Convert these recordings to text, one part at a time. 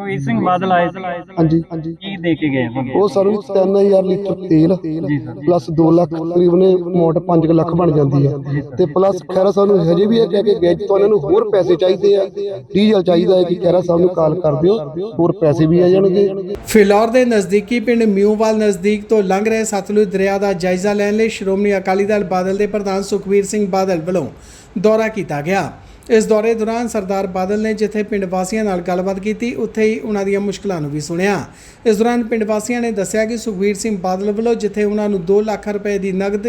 ਸੁਖਵੀਰ ਸਿੰਘ ਬਾਦਲ ਆਏ ਸੀ? ਹਾਂਜੀ ਹਾਂਜੀ। ਕੀ ਦੇ ਕੇ ਗਏ ਤੁਹਾਨੂੰ? ਉਹ ਸਾਨੂੰ 3000 ਲੀਟਰ ਤੇਲ ਪਲੱਸ 2 ਲੱਖ ਤਕਰੀਬਨ ਮੋਟ 5 ਲੱਖ ਬਣ ਜਾਂਦੀ ਹੈ। ਤੇ ਪਲੱਸ ਖੈਰਾ ਸਾਹਿਬ ਨੂੰ ਹਜੇ ਵੀ ਇਹ ਕਹਿ ਕੇ ਗਏ ਜੀ ਤੁਹਾਨੂੰ ਨੂੰ ਹੋਰ ਪੈਸੇ ਚਾਹੀਦੇ ਆ। ਡੀਜ਼ਲ ਚਾਹੀਦਾ ਹੈ ਕਿ ਖੈਰਾ ਸਾਹਿਬ ਨੂੰ ਕਾਲ ਕਰ ਦਿਓ। ਹੋਰ ਪੈਸੇ ਵੀ ਆ ਜਾਣਗੇ। ਫਿਲੌਰ ਦੇ ਨਜ਼ਦੀਕੀ ਪਿੰਡ ਮਿਊਵਾਲ ਨਜ਼ਦੀਕ ਤੋਂ ਲੰਘ ਰਹੇ ਸਤਲੁਜ ਦਰਿਆ ਦਾ ਜਾਇਜ਼ਾ ਲੈਣ ਲਈ ਸ਼੍ਰੋਮਣੀ ਅਕਾਲੀ ਦਲ ਬਾਦਲ ਦੇ ਪ੍ਰਧਾਨ ਸੁਖਬੀਰ ਸਿੰਘ ਬਾਦਲ ਵੱਲੋਂ ਦੌਰਾ ਕੀਤਾ ਗਿਆ। ਇਸ ਦੌਰੇ ਦੌਰਾਨ ਸਰਦਾਰ ਬਾਦਲ ਨੇ ਜਿੱਥੇ ਪਿੰਡ ਵਾਸੀਆਂ ਨਾਲ ਗੱਲਬਾਤ ਕੀਤੀ, ਉੱਥੇ ਹੀ ਉਹਨਾਂ ਦੀਆਂ ਮੁਸ਼ਕਲਾਂ ਨੂੰ ਵੀ ਸੁਣਿਆ। ਇਸ ਦੌਰਾਨ ਪਿੰਡ ਵਾਸੀਆਂ ਨੇ ਦੱਸਿਆ ਕਿ ਸੁਖਬੀਰ ਸਿੰਘ ਬਾਦਲ ਵੱਲੋਂ ਜਿੱਥੇ ਉਹਨਾਂ ਨੂੰ 2 ਲੱਖ ਰੁਪਏ ਦੀ ਨਗਦ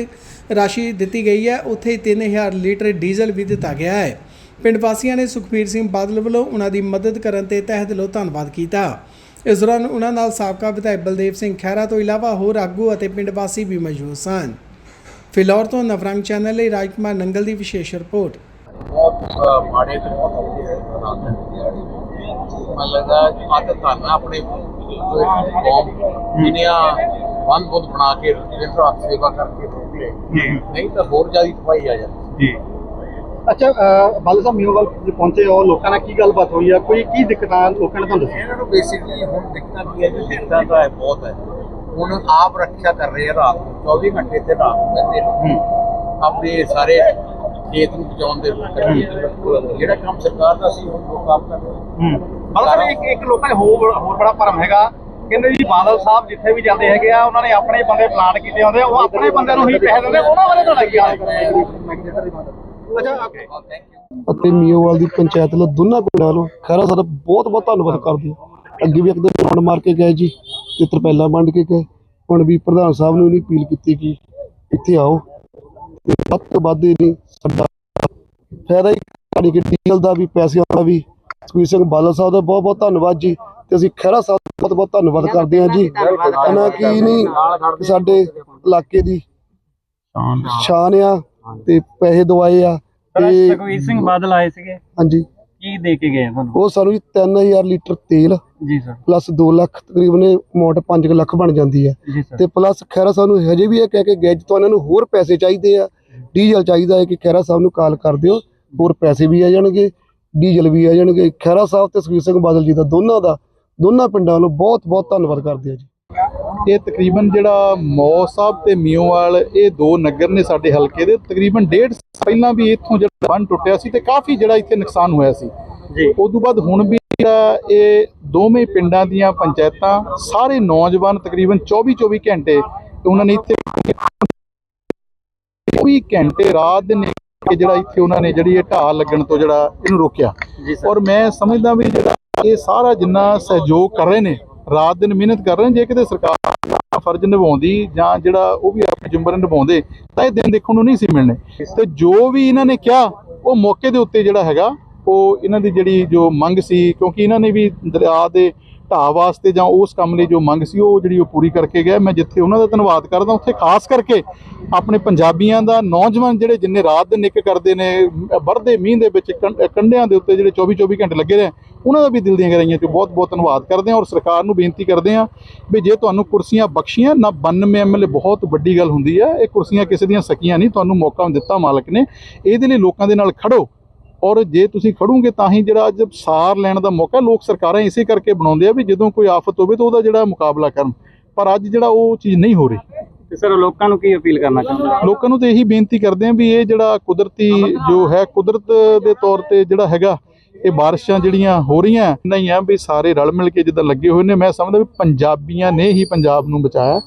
ਰਾਸ਼ੀ ਦਿੱਤੀ ਗਈ ਹੈ, ਉੱਥੇ ਹੀ 3000 ਲੀਟਰ ਡੀਜ਼ਲ ਵੀ ਦਿੱਤਾ ਗਿਆ ਹੈ। ਪਿੰਡ ਵਾਸੀਆਂ ਨੇ ਸੁਖਬੀਰ ਸਿੰਘ ਬਾਦਲ ਵੱਲੋਂ ਉਹਨਾਂ ਦੀ ਮਦਦ ਕਰਨ ਤੇ ਤਹਿ ਦਿਲੋਂ ਧੰਨਵਾਦ ਕੀਤਾ। ਇਸ ਦੌਰਾਨ ਉਹਨਾਂ ਨਾਲ ਸਾਬਕਾ ਵਿਧਾਇਕ ਬਲਦੇਵ ਸਿੰਘ ਖਹਿਰਾ ਤੋਂ ਇਲਾਵਾ ਹੋਰ ਆਗੂ ਅਤੇ ਪਿੰਡ ਵਾਸੀ ਵੀ ਮੌਜੂਦ ਸਨ। ਫਿਲੌਰ ਤੋਂ ਨਵਰੰਗ ਚੈਨਲ ਲਈ ਰਾਜਕੁਮਾਰ ਨੰਗਲ ਦੀ ਵਿਸ਼ੇਸ਼ ਰਿਪੋਰਟ। ਬਹੁਤ ਮਾੜੇ ਤੇ ਬਹੁਤ ਔਖੇ ਹਾਲਾਤ ਹੈ ਮਨ ਲੱਗਾ ਆਦਤ ਧੰਨ ਆਪਣੇ ਕੌਮ ਜਿਨਿਆ ਬੰਦ ਬੁੱਧ ਬਣਾ ਕੇ ਰਾਤ ਸੇਵਾ ਕਰਕੇ ਰੋਕ ਲਏ। ਨਹੀਂ ਤਾਂ ਹੋਰ ਜ਼ਿਆਦਾ ਤਬਾਹੀ ਆ ਜਾਂਦੀ। ਅੱਛਾ ਅਹ ਬਾਦਲ ਸਾਹਿਬ ਮੀਓਵਾਲ ਜੇ ਪਹੁੰਚੇ ਹੋ ਲੋਕਾਂ ਨਾਲ ਕੀ ਗੱਲਬਾਤ ਹੋਈ ਆ? ਕੋਈ ਕੀ ਦਿੱਕਤਾਂ ਲੋਕਾਂ ਨੇ ਤੁਹਾਨੂੰ ਦੱਸਿਆ? ਇਹਨਾਂ ਨੂੰ ਬੇਸਿਕਲੀ ਹੁਣ ਦਿੱਕਤਾਂ ਕੀ ਹੈ ਜੀ? ਦਿੱਕਤਾਂ ਤਾਂ ਹੈ ਬਹੁਤ ਹੈ। ਹੁਣ ਆਪ ਰੱਖਿਆ ਕਰ ਰਹੇ ਆ ਰਾਤ ਨੂੰ 24 ਘੰਟੇ ਤੇ ਰਾਤ ਨੂੰ ਰਹਿੰਦੇ ਨੇ। ਆਪਣੇ ਸਾਰੇ ਖੇਤ ਨੂੰ ਬਚਾਉਣ ਦੇ ਜਿਹੜਾ ਕੰਮ ਸਰਕਾਰ ਦਾ ਸੀ ਹੁਣ ਉਹ ਕੰਮ ਕਰ ਰਹੇ ਸਾਹਿਬ ਇੱਕ ਇੱਕ ਲੋਕਾਂ 'ਚ ਹੋਰ ਹੋਰ ਬੜਾ ਭਰਮ ਹੈਗਾ। ਕਹਿੰਦੇ ਜੀ ਬਾਦਲ ਸਾਹਿਬ ਜਿੱਥੇ ਵੀ ਜਾਂਦੇ ਹੈਗੇ ਆ ਉਹਨਾਂ ਨੇ ਆਪਣੇ ਬੰਦੇ ਪਲਾਨ ਕੀਤੇ ਹੁੰਦੇ ਆ ਉਹ ਆਪਣੇ ਬੰਦਿਆਂ ਨੂੰ ਹੀ ਪੈਸੇ ਦਿੰਦੇ ਉਹਨਾਂ ਬਾਰੇ ਥੈਂਕ ਯੂ ਅਤੇ ਮੀਓਵਾਲ ਦੀ ਪੰਚਾਇਤ ਵੱਲੋਂ ਦੋਨਾਂ ਪਿੰਡਾਂ ਵੱਲੋਂ ਖੈਰਾ ਦਾ ਬਹੁਤ ਬਹੁਤ ਧੰਨਵਾਦ ਕਰਦੇ ਅੱਗੇ ਵੀ ਇੱਕ ਦਿਨ ਰੌਂਡ ਮਾਰ ਕੇ ਗਏ ਜੀ ਤੇ ਤਰਪੈਲਾ ਵੰਡ ਕੇ ਗਏ। ਹੁਣ ਵੀ ਪ੍ਰਧਾਨ ਸਾਹਿਬ ਨੂੰ ਇਹਨੀ ਅਪੀਲ ਕੀਤੀ ਕਿ ਇੱਥੇ ਆਓ। ਤੇ ਵੱਧ ਤੋਂ ਵੱਧ ਇਹਨੀ ਸਾਡਾ ਫਾਇਦਾ ਹੀ ਕਹਾਣੀ ਕਿ ਡੀਜ਼ਲ ਦਾ ਵੀ ਪੈਸਿਆਂ ਦਾ ਵੀ। ਸੁਖਬੀਰ ਸਿੰਘ ਬਾਦਲ ਸਾਹਿਬ ਦਾ ਬਹੁਤ ਬਹੁਤ ਧੰਨਵਾਦ ਜੀ ਤੇ ਅਸੀਂ ਖਹਿਰਾ ਸਾਹਿਬ ਦਾ ਬਹੁਤ ਬਹੁਤ ਧੰਨਵਾਦ ਕਰਦੇ ਹਾਂ ਜੀ। ਇਹਨਾਂ ਕੀ ਨਹੀਂ ਸਾਡੇ ਇਲਾਕੇ ਦੀ ਸ਼ਾਨ ਆ। ਤੇ ਪੈਸੇ ਦਵਾਏ ਆ ਤੇ ਸੁਖਵੀਰ ਸਿੰਘ ਬਾਦਲ ਆਏ ਸੀਗੇ। ਹਾਂਜੀ। ਕੀ ਦੇ ਕੇ ਗਏ ਤੁਹਾਨੂੰ? ਉਹ ਸਾਨੂੰ ਜੀ 3000 ਲੀਟਰ ਤੇਲ ਜੀ ਸਰ ਪਲੱਸ 2 ਲੱਖ ਤਕਰੀਬਨ ਮੋਟ 5 ਲੱਖ ਬਣ ਜਾਂਦੀ ਹੈ। ਜੀ ਸਰ ਤੇ ਪਲੱਸ ਖੈਰਾ ਸਾਹਿਬ ਨੂੰ ਹਜੇ ਵੀ ਇਹ ਕਹਿ ਕੇ ਗਏ ਜੀ ਤੁਹਾਨੂੰ ਨੂੰ ਹੋਰ ਪੈਸੇ ਚਾਹੀਦੇ ਆ ਡੀਜ਼ਲ ਚਾਹੀਦਾ ਹੈ ਕਿ ਖੈਰਾ ਸਾਹਿਬ ਨੂੰ ਕਾਲ ਕਰ ਦਿਓ ਹੋਰ ਪੈਸੇ ਵੀ ਆ ਜਾਣਗੇ ਡੀਜ਼ਲ ਵੀ ਆ ਜਾਣਗੇ। ਖੈਰਾ ਸਾਹਿਬ ਤੇ ਸੁਖਬੀਰ ਸਿੰਘ ਬਾਦਲ ਜੀ ਦਾ ਦੋਨਾਂ ਦਾ ਦੋਨਾਂ ਪਿੰਡਾਂ ਵੱਲੋਂ ਬਹੁਤ ਬਹੁਤ ਧੰਨਵਾਦ ਕਰਦੇ ਆ ਜੀ। ਇਹ ਤਕਰੀਬਨ ਜਿਹੜਾ ਮੌ ਸਾਹਿਬ ਤੇ ਮਿਓਵਾਲ ਇਹ ਦੋ ਨਗਰ ਨੇ ਸਾਡੇ ਹਲਕੇ ਦੇ। ਤਕਰੀਬਨ ਡੇਢ ਪਹਿਲਾਂ ਵੀ ਇੱਥੋਂ ਜਿਹੜਾ ਬੰਨ ਟੁੱਟਿਆ ਸੀ ਤੇ ਕਾਫੀ ਜਿਹੜਾ ਇੱਥੇ ਨੁਕਸਾਨ ਹੋਇਆ ਸੀ। ਜੀ। ਉਸ ਤੋਂ ਬਾਅਦ ਹੁਣ ਵੀ ਜਿਹੜਾ ਇਹ ਦੋਵੇਂ ਪਿੰਡਾਂ ਦੀਆਂ ਪੰਚਾਇਤਾਂ ਸਾਰੇ ਨੌਜਵਾਨ ਤਕਰੀਬਨ 24 24 ਘੰਟੇ ਉਹਨਾਂ ਨੇ ਇੱਥੇ 24 ਘੰਟੇ ਰਾਤ ਦਿਨ ਕਿ ਜਿਹੜਾ ਇੱਥੇ ਉਹਨਾਂ ਨੇ ਜਿਹੜੀ ਇਹ ਢਾਹ ਲੱਗਣ ਤੋਂ ਜਿਹੜਾ ਇਹਨੂੰ ਰੋਕਿਆ। ਔਰ ਮੈਂ ਸਮਝਦਾ ਵੀ ਜਿਹੜਾ ਇਹ ਸਾਰਾ ਜਿੰਨਾ ਸਹਿਯੋਗ ਕਰ ਰਹੇ ਨੇ ਰਾਤ ਦਿਨ ਮਿਹਨਤ ਕਰ ਰਹੇ ਨੇ, ਜੇ ਕਿਤੇ ਸਰਕਾਰ ਫਰਜ਼ ਨਿਭਾਉਂਦੀ ਜਾਂ ਜਿਹੜਾ ਉਹ ਵੀ ਆਪਣੀ ਜ਼ਿੰਮੇਵਾਰੀ ਨਿਭਾਉਂਦੇ, ਤਾਂ ਇਹ ਦਿਨ ਦੇਖਣ ਨੂੰ ਨਹੀਂ ਸੀ ਮਿਲਣੇ। ਤੇ ਜੋ ਵੀ ਇਹਨਾਂ ਨੇ ਕਿਹਾ, ਉਹ ਮੌਕੇ ਦੇ ਉੱਤੇ ਜਿਹੜਾ ਹੈਗਾ, ਉਹ ਇਹਨਾਂ ਦੀ ਜਿਹੜੀ ਜੋ ਮੰਗ ਸੀ, ਕਿਉਂਕਿ ਇਹਨਾਂ ਨੇ ਵੀ ਦਰਿਆ ਦੇ ਢਾਹ ਵਾਸਤੇ ਜਾਂ ਉਸ ਕੰਮ ਲਈ ਜੋ ਮੰਗ ਸੀ, ਉਹ ਜਿਹੜੀ ਉਹ ਪੂਰੀ ਕਰਕੇ ਗਿਆ ਮੈਂ ਜਿੱਥੇ ਉਹਨਾਂ ਦਾ ਧੰਨਵਾਦ ਕਰਦਾ, ਉੱਥੇ ਖਾਸ ਕਰਕੇ ਆਪਣੇ ਪੰਜਾਬੀਆਂ ਦਾ ਨੌਜਵਾਨ ਜਿਹੜੇ ਜਿੰਨੇ ਰਾਤ ਦੇ ਨਿੱਕ ਕਰਦੇ ਨੇ, ਵਰਦੇ ਮੀਂਹ ਦੇ ਵਿੱਚ ਕੰ- ਕੰਢਿਆਂ ਦੇ ਉੱਤੇ ਜਿਹੜੇ 24 24 ਘੰਟੇ ਲੱਗੇ ਰਹੇ, ਉਹਨਾਂ ਦਾ ਵੀ ਦਿਲ ਦੀਆਂ ਗਹਿਰਾਈਆਂ 'ਚ ਬਹੁਤ ਬਹੁਤ ਧੰਨਵਾਦ ਕਰਦੇ ਹਾਂ ਔਰ ਸਰਕਾਰ ਨੂੰ ਬੇਨਤੀ ਕਰਦੇ ਹਾਂ ਵੀ ਜੇ ਤੁਹਾਨੂੰ ਕੁਰਸੀਆਂ ਬਖਸ਼ੀਆਂ, ਨਾ 92 ਐਮਐਲਏ ਬਹੁਤ ਵੱਡੀ ਗੱਲ ਹੁੰਦੀ ਹੈ। ਇਹ ਕੁਰਸੀਆਂ ਕਿਸੇ ਦੀਆਂ ਸਕੀਆਂ ਨਹੀਂ, ਤੁਹਾਨੂੰ ਮੌਕਾ ਦਿੱਤਾ ਮਾਲਕ ਨੇ। ਇਹਦੇ ਲਈ ਲੋਕਾਂ ਦੇ ਨਾਲ ਖੜੋ। ਔਰ ਜੇ ਤੁਸੀਂ ਖੜੋਗੇ ਤਾਂ ਹੀ ਜਿਹੜਾ ਅੱਜ ਸਾਰ ਲੈਣ ਦਾ ਮੌਕਾ ਲੋਕ ਸਰਕਾਰਾਂ ਇਸੇ ਕਰਕੇ ਬਣਾਉਂਦੇ ਆ ਵੀ ਜਦੋਂ ਕੋਈ ਆਫਤ ਹੋਵੇ ਤਾਂ ਉਹਦਾ ਜਿਹੜਾ ਮੁਕਾਬਲਾ ਕਰਨ। ਪਰ ਅੱਜ ਜਿਹੜਾ ਉਹ ਚੀਜ਼ ਨਹੀਂ ਹੋ ਰਹੀ। ਤੇ ਸਰ ਲੋਕਾਂ ਨੂੰ ਕੀ ਅਪੀਲ ਕਰਨਾ ਚਾਹੁੰਦੇ? ਲੋਕਾਂ ਨੂੰ ਤੇ ਇਹੀ ਬੇਨਤੀ ਕਰਦੇ ਆ ਵੀ ਇਹ ਜਿਹੜਾ ਕੁਦਰਤੀ ਜੋ ਹੈ ਕੁਦਰਤ ਦੇ ਤੌਰ ਤੇ ਜਿਹੜਾ ਹੈਗਾ ਇਹ ਬਾਰਿਸ਼ਾਂ ਜਿਹੜੀਆਂ ਹੋ ਰਹੀਆਂ ਨਹੀਂ ਆ ਵੀ ਸਾਰੇ ਰਲ ਮਿਲ ਕੇ ਜਿੱਦਾਂ ਲੱਗੇ ਹੋਏ ਨੇ। ਮੈਂ ਸਮਝਦਾ ਵੀ ਪੰਜਾਬੀਆਂ ਨੇ ਹੀ ਪੰਜਾਬ ਨੂੰ ਬਚਾਇਆ।